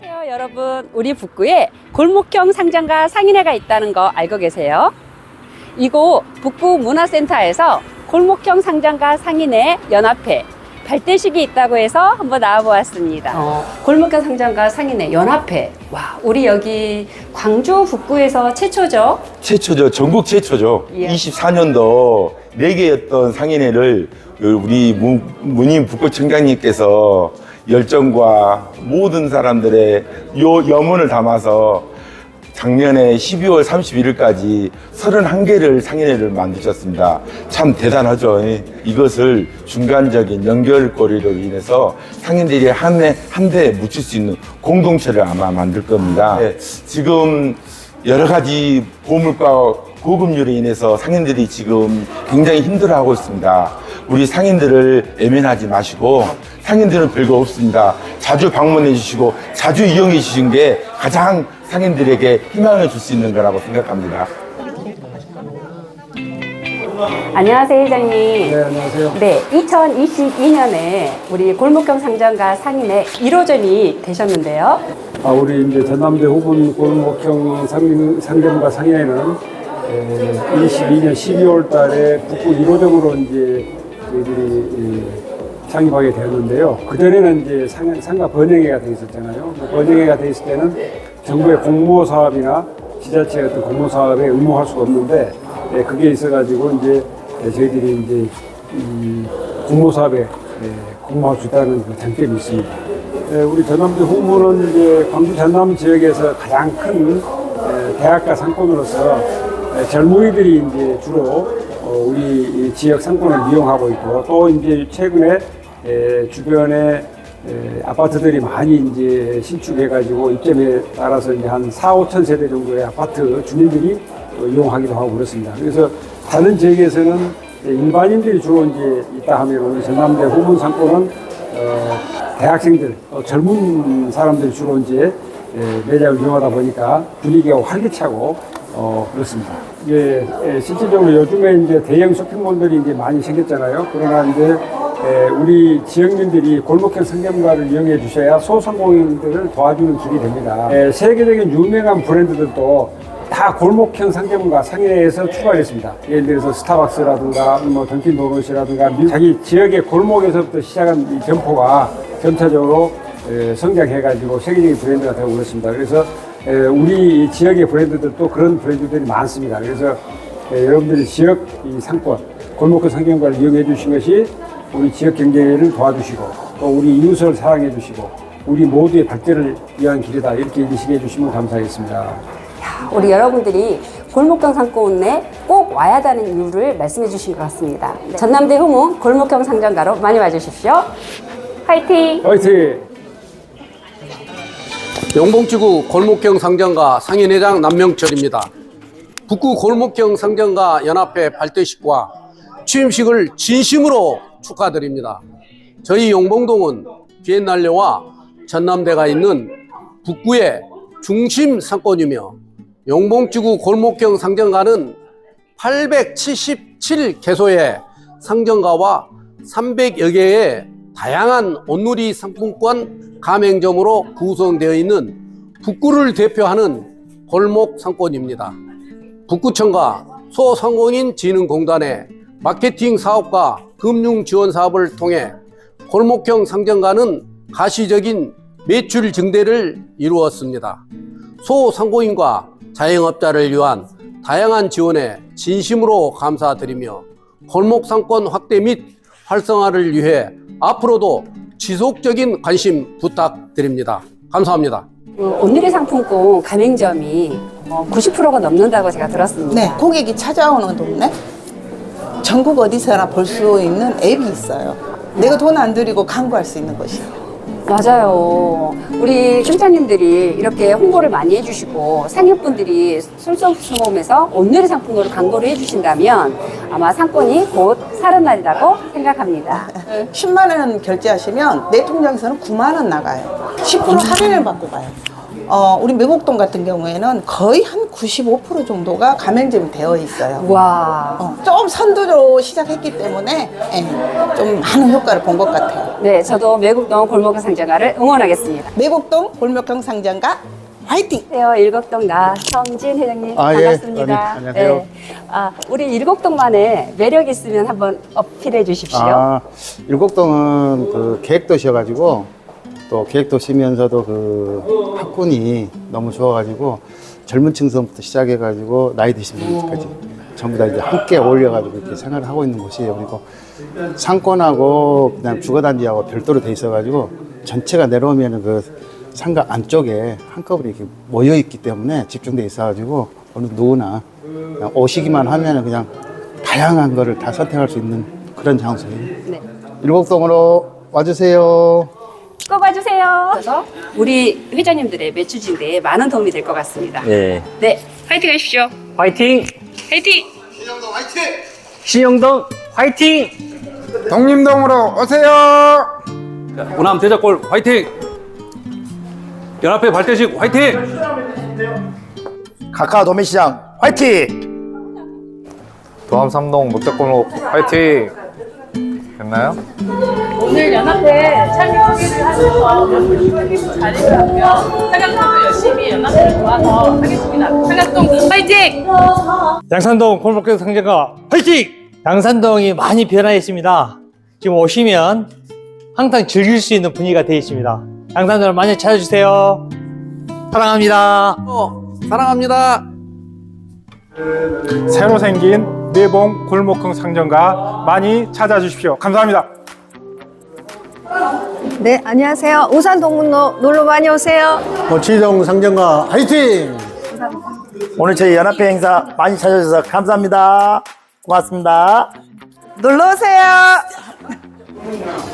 안녕하세요 여러분 우리 북구에 골목형 상점과 상인회가 있다는 거 알고 계세요? 이곳 북구 문화센터에서 골목형 상점과 상인회 연합회 발대식이 있다고 해서 한번 나와보았습니다 어, 골목형 상점과 상인회 연합회 와 우리 여기 광주 북구에서 최초죠 최초죠. 전국 최초죠. 예. 24년도 4개였던 상인회를 그 우리 문- 문임 북구청장님께서 열정과 모든 사람들의 요 염원을 담아서 작년에 12월 31일까지 31개를 상인회를 만드셨습니다. 참 대단하죠. 예. 이것을 중간적인 연결고리로 인해서 상인들이 한 해 한 대에 묻힐 수 있는 공동체를 아마 만들 겁니다. 예, 지금 여러 가지 보물과 고금률로 인해서 상인들이 지금 굉장히 힘들어하고 있습니다. 우리 상인들을 애면하지 마시고 상인들은 별거 없습니다. 자주 방문해 주시고 자주 이용해 주신 게 가장 상인들에게 희망을 줄 수 있는 거라고 생각합니다. 안녕하세요 회장님 네, 안녕하세요. 네, 2022년에 우리 골목경 상점과 상인회 1호점이 되셨는데요. 아, 우리 이제 전남대 후분 골목형 상, 상점과 상해는 22년 12월 달에 북구 1호점으로 이제 저희들이 이, 창립하게 되었는데요. 그전에는 이제 상, 상가 번영회가 돼 있었잖아요. 뭐 번영회가 돼 있을 때는 정부의 공모 사업이나 지자체 같은 공모 사업에 응모할 수가 없는데 예, 그게 있어가지고 이제 예, 저희들이 이제 이 공모 사업에 예, 공모할 수 있다는 그 장점이 있습니다. 예, 우리 전남대 후문은 이제 광주 전남 지역에서 가장 큰 예, 대학가 상권으로서 예, 젊은이들이 이제 주로 어, 우리 이 지역 상권을 이용하고 있고 또 이제 최근에 예, 주변에 예, 아파트들이 많이 이제 신축해가지고 입점에 따라서 이제 한 4, 5천 세대 정도의 아파트 주민들이 어, 이용하기도 하고 그렇습니다. 그래서 다른 지역에서는 일반인들이 주로 이제 있다 하면 우리 전남대 후문 상권은 어, 대학생들, 또 젊은 사람들이 주로 이제 예, 매장을 이용하다 보니까 분위기가 활기차고 어, 그렇습니다. 예, 예, 실질적으로 요즘에 이제 대형 쇼핑몰들이 이제 많이 생겼잖아요. 그러나 이제 예, 우리 지역민들이 골목형 상점가를 이용해 주셔야 소상공인들을 도와주는 길이 됩니다. 예, 세계적인 유명한 브랜드들도 다 골목형 상점과 상인회에서 출발했습니다. 예를 들어서 스타벅스라든가 뭐 던킨 도넛이라든가 미- 자기 지역의 골목에서부터 시작한 이 점포가 점차적으로 에, 성장해가지고 세계적인 브랜드가 되고 그렇습니다. 그래서 에, 우리 이 지역의 브랜드들도 그런 브랜드들이 많습니다. 그래서 에, 여러분들이 지역 이 상권, 골목형 상점과를 이용해 주신 것이 우리 지역 경제를 도와주시고 또 우리 이웃을 사랑해 주시고 우리 모두의 발전을 위한 길이다 이렇게 인식해 주시면 감사하겠습니다. 우리 여러분들이 골목경 상권에 꼭 와야 하는 이유를 말씀해 주신 것 같습니다. 네, 전남대 후문 골목경 상점가로 많이 와주십시오. 화이팅! 화이팅! 영봉지구 골목경 상점가 상인회장 남명철입니다. 북구 골목경 상점가 연합회 발대식과 취임식을 진심으로 축하드립니다. 저희 용봉동은 비엔날레와 전남대가 있는 북구의 중심 상권이며 용봉지구 골목경 상점가는 877개소의 상점가와 300여 개의 다양한 온누리 상품권 가맹점으로 구성되어 있는 북구를 대표하는 골목 상권입니다. 북구청과 소상공인 진흥공단의 마케팅 사업과 금융 지원 사업을 통해 골목형 상점가는 가시적인 매출 증대를 이루었습니다. 소상공인과 자영업자를 위한 다양한 지원에 진심으로 감사드리며 골목 상권 확대 및 활성화를 위해 앞으로도 지속적인 관심 부탁드립니다. 감사합니다. 어, 오늘의 상품권 가맹점이 어, 90%가 넘는다고 제가 들었습니다. 네, 고객이 찾아오는 동네 전국 어디서나 볼 수 있는 앱이 있어요. 내가 돈 안 들이고 광고할 수 있는 것이요. 맞아요. 우리 팀장님들이 이렇게 홍보를 많이 해주시고 상인분들이 솔선수범해서 오늘의 상품으로 광고를 해주신다면 아마 상권이 곧 살아난다고 생각합니다. 10만 원 결제하시면 내 통장에서는 9만 원 나가요. 10% 할인을 받고 가요. 어, 우리 매곡동 같은 경우에는 거의 한 95% 정도가 가맹점이 되어 있어요. 와. 어, 좀 선두로 시작했기 때문에 예, 좀 많은 효과를 본 것 같아요. 네, 저도 매국동 골목 상장가를 응원하겠습니다. 매곡동 골목형 상장가 화이팅! 안녕하세요. 일곡동 나성진 회장님 아, 예. 반갑습니다. 아, 네. 안녕하세요. 아, 우리 일곡동만의 매력 있으면 한번 어필해 주십시오. 아, 일곡동은 그 계획도시여가지고 또 계획도시면서도 그 학군이 너무 좋아가지고 젊은 층서부터 시작해가지고 나이 드신 분들까지 전부 다 이제 함께 어울려가지고 이렇게 생활을 하고 있는 곳이에요. 그리고 상권하고 그냥 주거단지하고 별도로 돼 있어가지고 전체가 내려오면은 그 상가 안쪽에 한꺼번에 이렇게 모여 있기 때문에 집중돼 있어가지고 어느 누구나 그냥 오시기만 하면은 그냥 다양한 거를 다 선택할 수 있는 그런 장소예요. 네. 일곡동으로 와주세요. 꼭 와주세요. 그래서 우리 회장님들의 매출 증대에 많은 도움이 될 것 같습니다. 네. 네, 파이팅 하십시오. 화이팅! 파이팅! 신영동 화이팅! 독림동으로 오세요. 우남 대작골 화이팅! 연합회 발대식 화이팅! 카카오 도매시장 화이팅! 도암 삼동 목적골목 화이팅. 됐나요? 오늘 연합회 참여 소개를 하셔서 연합회 잘해주고요. 사각동도 열심히 연합회를 도와서 하겠습니다. 사각동 파이팅! 양산동 골목교 상자가 화이팅! 양산동이 많이 변화했습니다. 지금 오시면 항상 즐길 수 있는 분위기가 되어 있습니다. 양산동을 많이 찾아주세요. 사랑합니다. 어, 사랑합니다. 새로 생긴 내봉 골목형 상점가 많이 찾아주십시오. 감사합니다. 네, 안녕하세요. 우산 동문로 놀러 많이 오세요. 모치동 상점가 화이팅! 오늘 저희 연합회 행사 많이 찾아주셔서 감사합니다. 고맙습니다. 놀러 오세요.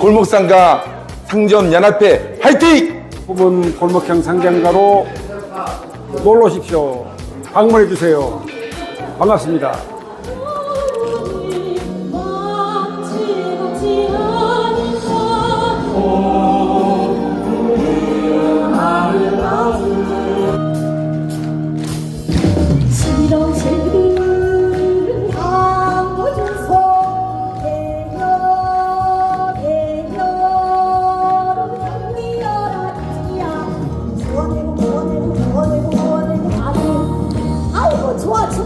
골목상가 상점 연합회 화이팅! 부분 골목형 상장가로 놀러 오십시오. 방문해 주세요. 반갑습니다.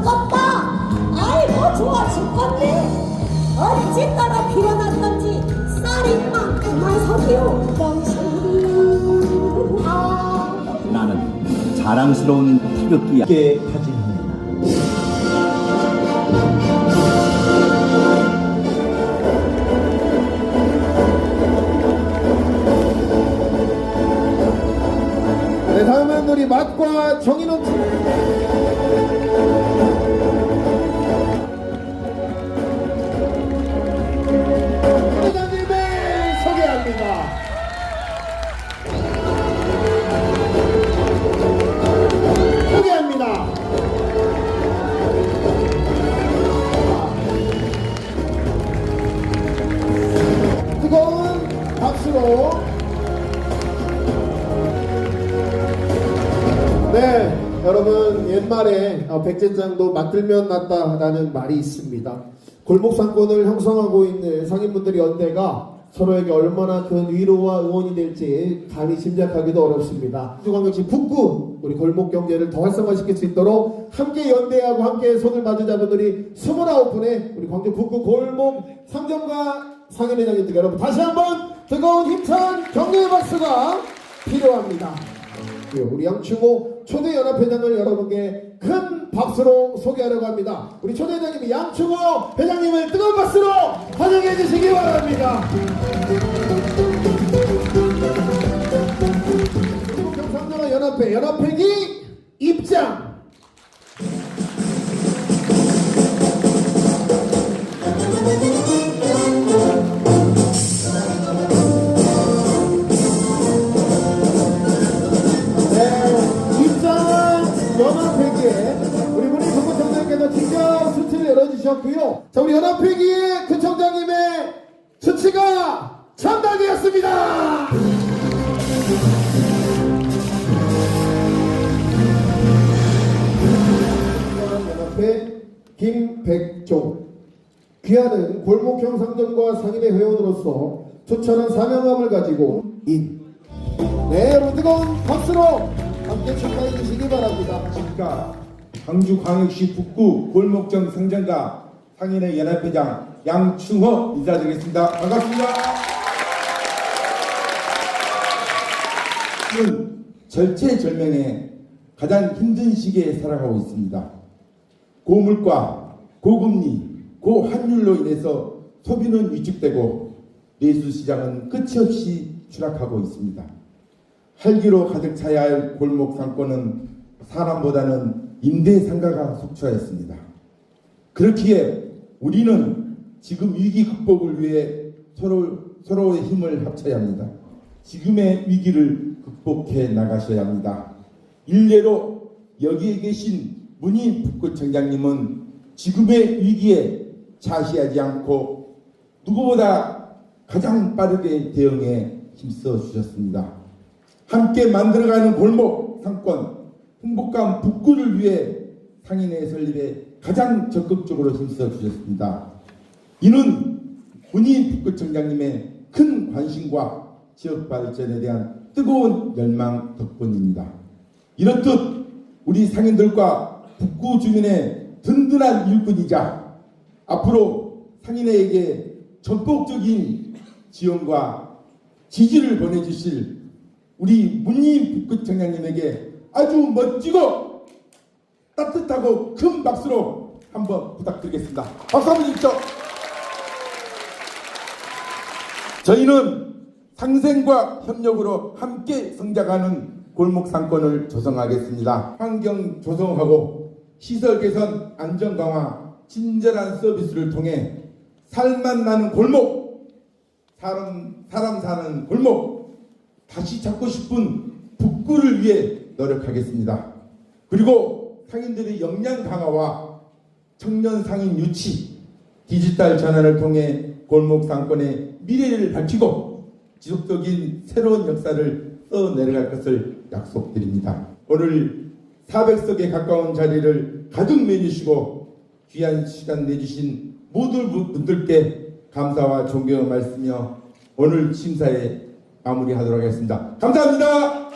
죽겠다. 아이고 좋아 죽겠네. 어찌 따라 빌어놨던지 쌀이 만큼만 석이요 뻥실이 아 나는 자랑스러운 태극기 함께 가진 네, 다음은 우리 맛과 정의 넘치 회 백제장도 맞들면 낫다라는 말이 있습니다. 골목 상권을 형성하고 있는 상인분들의 연대가 서로에게 얼마나 큰 위로와 응원이 될지 감히 짐작하기도 어렵습니다. 광주광역시 북구 우리 골목 경제를 더 활성화시킬 수 있도록 함께 연대하고 함께 손을 맞으자는 우리 29분의 우리 광주 북구 골목 상점과 상인회장님들 여러분 다시 한번 뜨거운 힘찬 격려의 박수가 필요합니다. 예, 우리 양충호 초대연합회장을 여러분께 큰 박수로 소개하려고 합니다. 우리 초대 회장님이 양충호 회장님을 뜨거운 박수로 환영해 주시기 바랍니다. 경상도와 연합회 연합회기 입장. 회원으로서 초천한 사명감을 가지고 인. 네, 여러분 뜨거운 박수로 함께 축하해 주시기 바랍니다. 축하 광주광역시 북구 골목점 상점가 상인의 연합회장 양충호 인사드리겠습니다. 반갑습니다. 지금 절체절명의 가장 힘든 시기에 살아가고 있습니다. 고물가, 고금리, 고환율로 인해서 소비는 위축되고 내수 시장은 끝이 없이 추락하고 있습니다. 활기로 가득 차야 할 골목 상권은 사람보다는 임대 상가가 속초하였습니다. 그렇기에 우리는 지금 위기 극복을 위해 서로, 서로의 힘을 합쳐야 합니다. 지금의 위기를 극복해 나가셔야 합니다. 일례로 여기에 계신 문희 북구청장님은 지금의 위기에 자시하지 않고 누구보다 가장 빠르게 대응에 힘써 주셨습니다. 함께 만들어가는 골목 상권 행복감 북구를 위해 상인회 설립에 가장 적극적으로 힘써 주셨습니다. 이는 문희 북구청장님의 큰 관심과 지역 발전에 대한 뜨거운 열망 덕분입니다. 이렇듯 우리 상인들과 북구 주민의 든든한 일꾼이자 앞으로 상인회에게 전폭적인 지원과 지지를 보내주실 우리 문희 북구청장님에게 아주 멋지고 따뜻하고 큰 박수로 한번 부탁드리겠습니다. 박수 한번 주십시오. 저희는 상생과 협력으로 함께 성장하는 골목 상권을 조성하겠습니다. 환경 조성하고 시설 개선, 안전 강화, 친절한 서비스를 통해 살만 나는 골목, 사람, 사람 사는 골목, 다시 찾고 싶은 북구를 위해 노력하겠습니다. 그리고 상인들의 역량 강화와 청년 상인 유치, 디지털 전환을 통해 골목 상권의 미래를 밝히고 지속적인 새로운 역사를 써 내려갈 것을 약속드립니다. 오늘 400석에 가까운 자리를 가득 매주시고 귀한 시간 내주신 모든 분들께 감사와 존경을 말씀며 오늘 심사에 마무리하도록 하겠습니다. 감사합니다.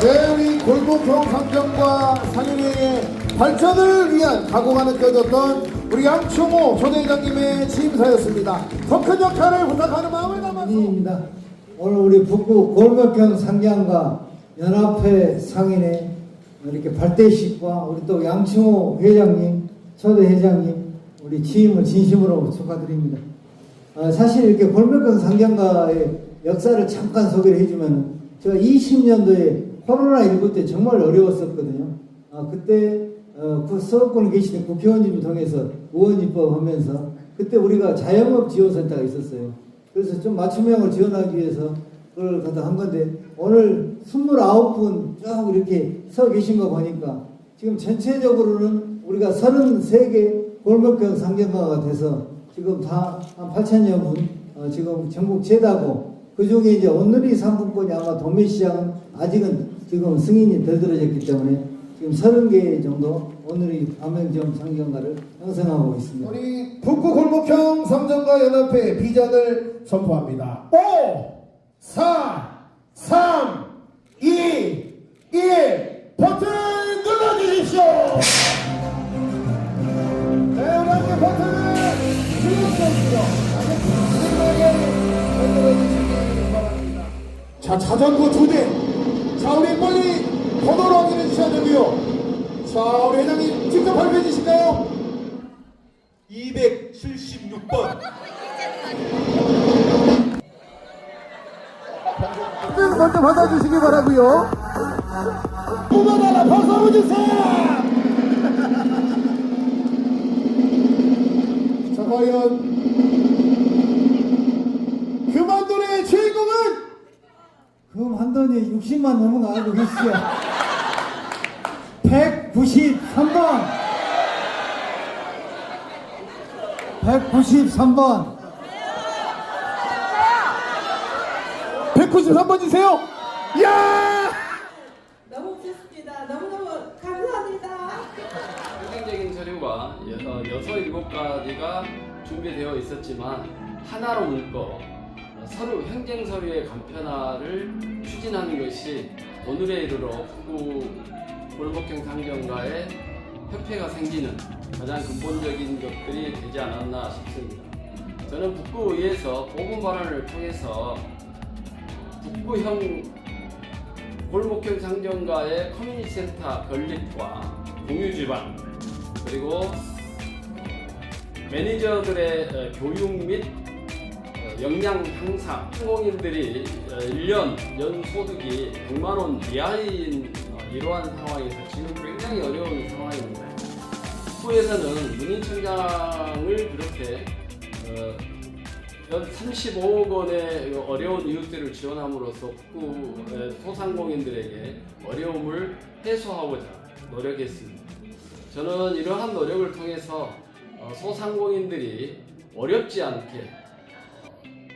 네, 우리 골목형 상점과 상인회의 발전을 위한 각오가 느껴졌던 우리 양충호 초대장님의 심사였습니다. 더 큰 역할을 부탁하는 마음을 담아서 입니다. 오늘 우리 북구 골목형 상장과 연합회 상인회 이렇게 발대식과 우리 또 양충호 회장님, 초대 회장님 우리 취임을 진심으로 축하드립니다. 아, 사실 이렇게 골목형 상장가의 역사를 잠깐 소개를 해주면 제가 20년도에 코로나19 때 정말 어려웠었거든요. 아, 그때 어, 그 서울권에 계시는 국회의원님을 통해서 의원 입법 하면서 그때 우리가 자영업 지원센터가 있었어요. 그래서 좀 맞춤형을 지원하기 위해서 그걸 갖다 한 건데 오늘 29분 쭉 이렇게 서 계신 거 보니까 지금 전체적으로는 우리가 33개 골목형 상경가가 돼서 지금 다 한 8천여 분 어, 지금 전국 제다고 그 중에 이제 오늘이 상품권이 아마 도매시장은 아직은 지금 승인이 덜 들어졌기 때문에 지금 30개 정도 오늘이 가맹점 상경가를 형성하고 있습니다. 우리 북구 골목형 상점과 연합회 비전을 선포합니다. 5, 4, 3, 2, 1 버튼 눌러주십시오. 자, 자전거 두 대. 자, 우리 빨리 번호로 확인해 주셔야 되고요. 자, 우리 회장님 직접 발표해 주실까요? 276번. 먼저 받아주시기 바라고요. 뽑아달라 박수 한번 주세요. 과연 그만돈의 주인공은 그럼 한 돈이 60만 넘은 거 알고 계시죠? 193번! 193번! 193번 주세요. 야! 너무 좋습니다. 너무너무 감사합니다. 상징적인 촬영과 여섯 일곱 가지가 준비되어 있었지만 하나로 묶어 서류 행정 서류의 간편화를 추진하는 것이 오늘에 이르러 북구 골목형 상점가의 협회가 생기는 가장 근본적인 것들이 되지 않았나 싶습니다. 저는 북구의에서 보분 발언을 통해서 북구형 골목형 상점가의 커뮤니티 센터 건립과 공유 지방 그리고 매니저들의 어, 교육 및 어, 역량 향상 항공인들이 1년 연 소득이 100만 원 이하인 어, 이러한 상황에서 지금 굉장히 어려운 상황입니다. 후에서는 문인청장을 어, 연 35억 원의 어려운 이웃들을 지원함으로써 북구 에, 소상공인들에게 어려움을 해소하고자 노력했습니다. 저는 이러한 노력을 통해서 어, 소상공인들이 어렵지 않게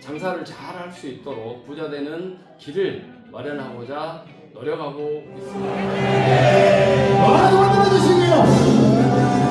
장사를 잘 할 수 있도록 부자 되는 길을 마련하고자 노력하고 있습니다. 많은 만들어 주시고요.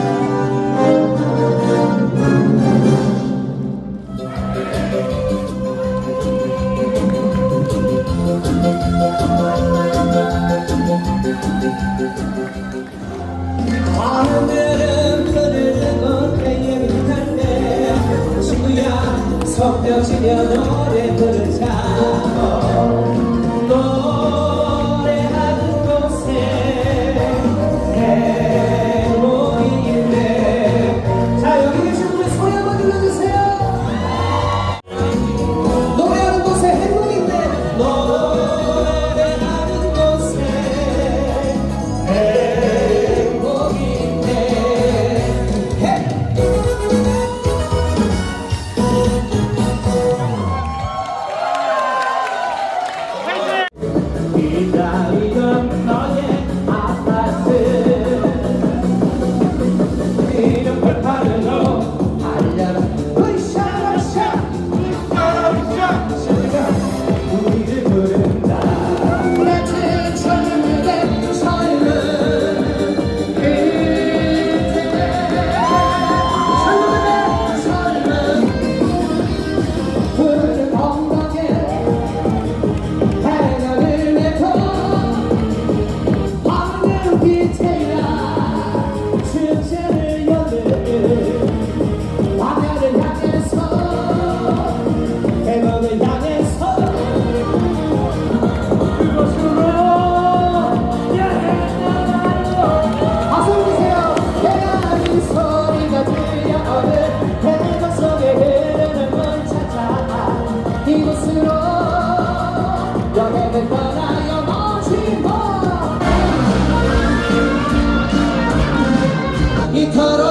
이토록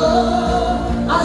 아